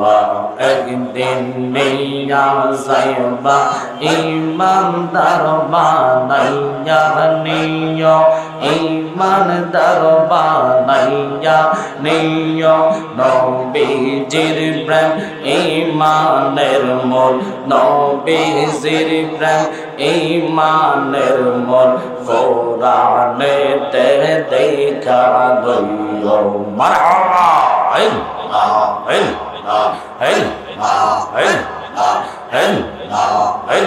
আল্লাহ একদিন নিয়া যাইবা ইমানদার বানাইয়া নিয় ইমানদার বানাইয়া নিয় নবীজির প্রেম ইমানের মূল নবীজির প্রেম ইমানের মূল কোরআনে তে দেখা দইও মারহাবা হেন হেন হেন হেন হেন হেন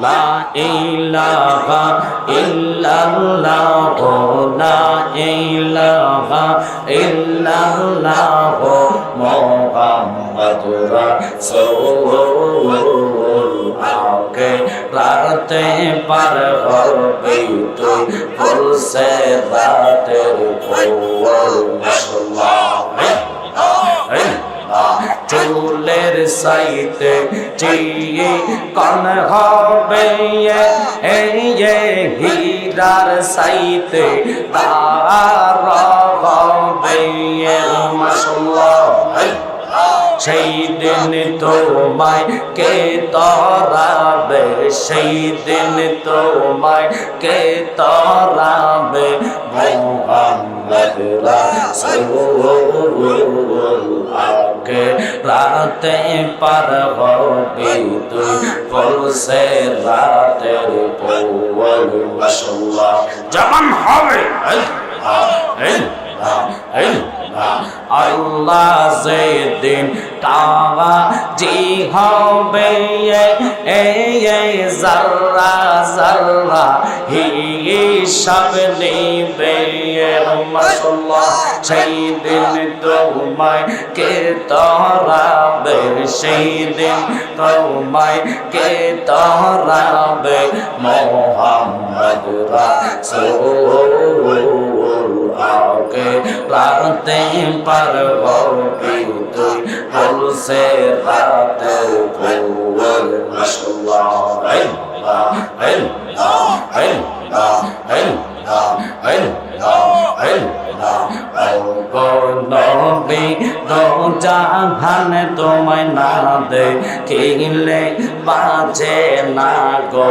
লা ইলাহা ইল্লাল্লাহ লা ইলাহা ইল্লাল্লাহ মুহাম্মাদুর রাসূল আগে রাতে পার হবে তুই বলছে রাতের পর চুলের সাইতে চিয়ে কন হবে হীরার সাইতে তার হবে মাশাআল্লাহ সেই দিন তোমায় কে তরাবে? সেই দিন তোমায় কে তরাবে? মোহাম্মদ রাসূল আগে রাতে পার হবি তুই বলছে রাতের পৌল মাশাআল্লাহ। যেমন হবে। আল্লাহ যেদিন কাওয়া জি হবে এই জাররা জাররা হিসাব নিবে মাশাআল্লাহ সেই দিন তোমায় কে তরাবে সেই দিন তোমায় কে তরাবে মোহাম্মদ রাসূল আগে রাতে পার হবি তুই বলছে রাতে ভোর মাশাআল্লাহ নবী জাহান তোমায় না দে কিলে বাজে না গো?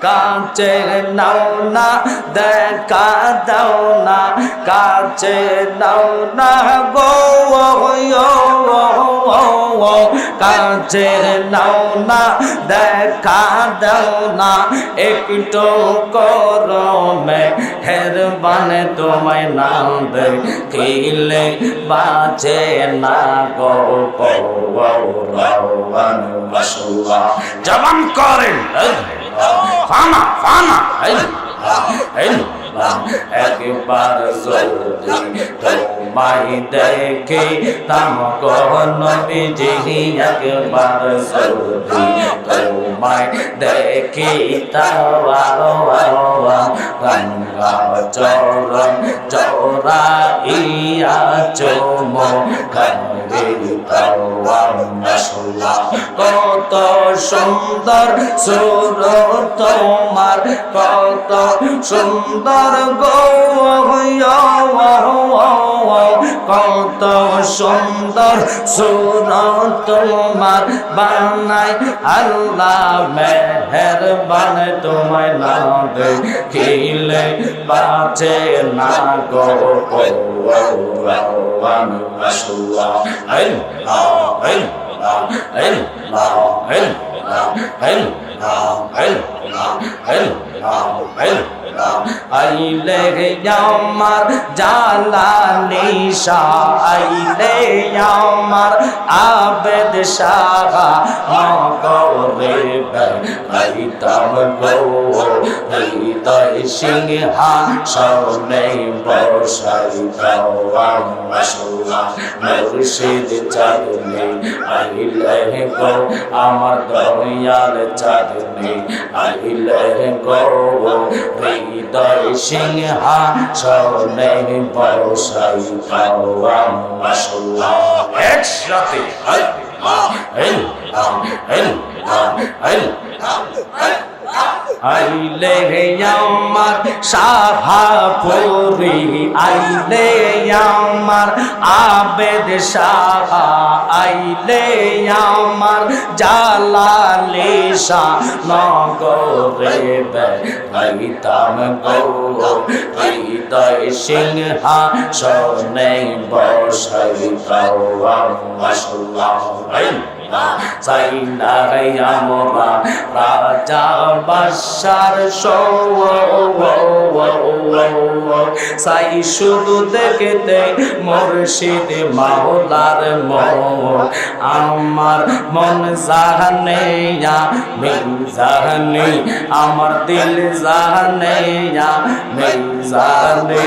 কাছে নাও না দেখা দাও না কাছে নাও না গো। কাছে নাও না দেখা দাও না, একটু করমে হের বানে তোমায় নাম দেখিলে বাজে না গো জবান করেন। ফানা ফানা একবার যদি তোমায় দেখে, তাম নবীজি, একবার যদি তোমায় দেখে রঙ্গা চরণ চৌরা ইয়া চোম কত সুন্দর সুর তোমার, কত সুন্দর কত সুন্দর সুর তোমার বানাই আল্লাহ মেহের বানে তোমায় না দেখিলে বাঁচে না গো মাশাআল্লাহ আইলে আমার জালা নিশা, আইলে আমার আবেদ সাহা মগরে আইতাম গো, হৃদয় সিংহা সনে বসাই দাওয়াম মশলা মুর্শিদ চাঁদনি, আইলে গো, আমার দয়াল চাঁদনি, আইলে গো হৃদয় সিংহা সনে বসাই দাওয়াম মশলা একসাথে আইলে আমার সাহাপুরি, আইলে আমার আবেদ সাহা, আইলে আমার জালালে শাহ। নগরে বেতাম গৌ হৃদয় সিংহা সনে বসাই গাওয়াম মাসাল্লাহ চাই না আমরা রাজা বাসার সাই শুধু দেখতে মুর্শিদ মাওলার মন আমার মন জানে মিল আমার দিল জানে মিল জানে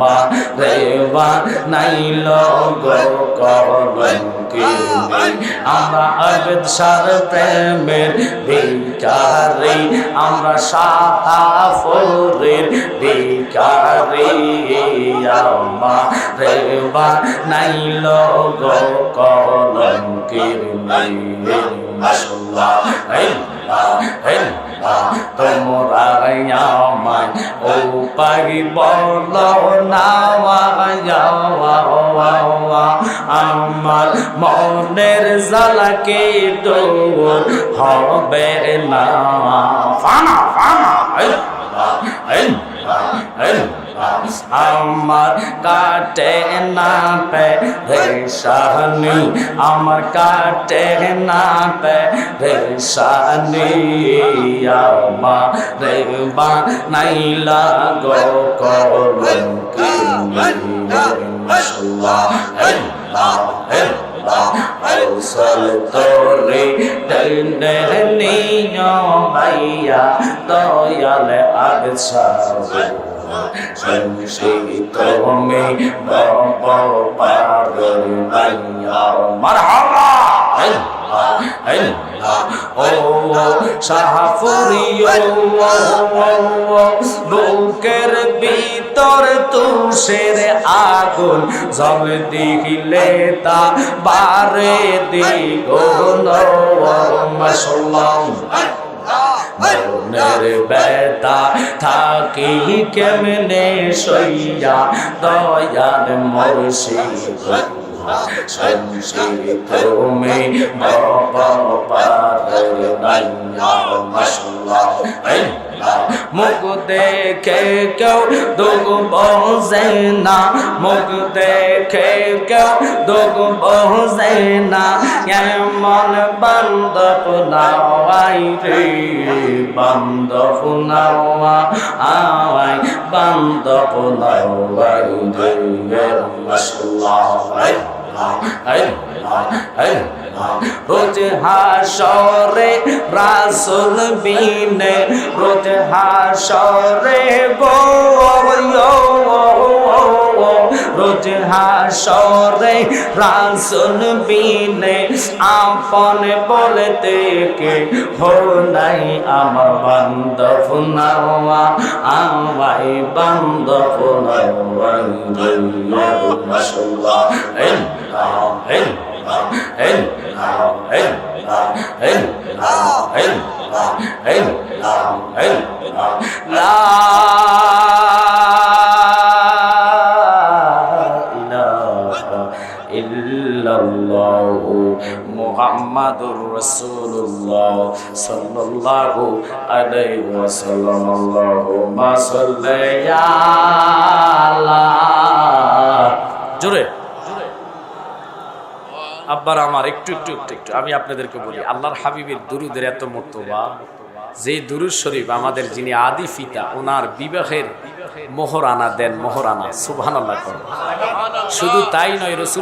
মা রেবা নাইল গো আমরা আবেদ সার প্রেমের বিকারে আমরা সাহাফরের বিকারে আমা রেবা নাইল গো কলঙ্কির মাসাল্লাহ তোমরা আমায় ও পারি বল না আমার মনের জালাকে দৌড় হবে না ফানা ফানা আমার কাটে না পে রেশানি আমার কাটে না পে রেশানি আমার রে বা নাইলা গো কলঙ্কি মাশাল্লাহ কৌশল তোরে টেনে নিয় ভাইয়া, দয়ালে আগছা সংশিত মে বব পার ভাইয়া মারহাবা ও সাহাফুরিও বুকের ভিতর তুষের আগুন জল দিলে তা বারে দ্বিগুণ মাসাল্লাহ মনের বেতা থাকি কেমনে সইয়া দয়াল মুর্শিদ? সংশিত তুমি বাবা পার নাইয়া মাশাল্লাহ। মুখ দেখে কেউ দুগ বসে না। মুখ দেখে কেউ দুগ বসে না। এমন বান্ধব নাওয়াই রে, বান্ধব নাওয়া, আওয়াই, বান্ধব নাওয়াই রে। মাশাল্লাহ রোজ হাসরে রাসুল বিনে রোজ হাসরে গো রোজ হাসরে রাসুল বিনে, আপন বলতে কে হো নাই আমার বান্ধব, নাওয়া আমাই বান্ধব, নাওয়া মাশাল্লাহ মুহাম্মাদুর রাসূলুল্লাহ সাল্লাল্লাহু আলাইহি ওয়াসাল্লাম আল্লাহুম্মা সাল্লি আলা আব্বার আমার, একটু একটু একটু একটু। আমি আপনাদেরকে বলি, আল্লাহর হাবিবের দুরুদের এত মর্তবা, যে দুরুদ শরীফ আমাদের যিনি আদি ফিতা ওনার বিবাহের মোহর আনা দেন, মোহরানা আনা করেন। শুধু তাই নয়, রসুল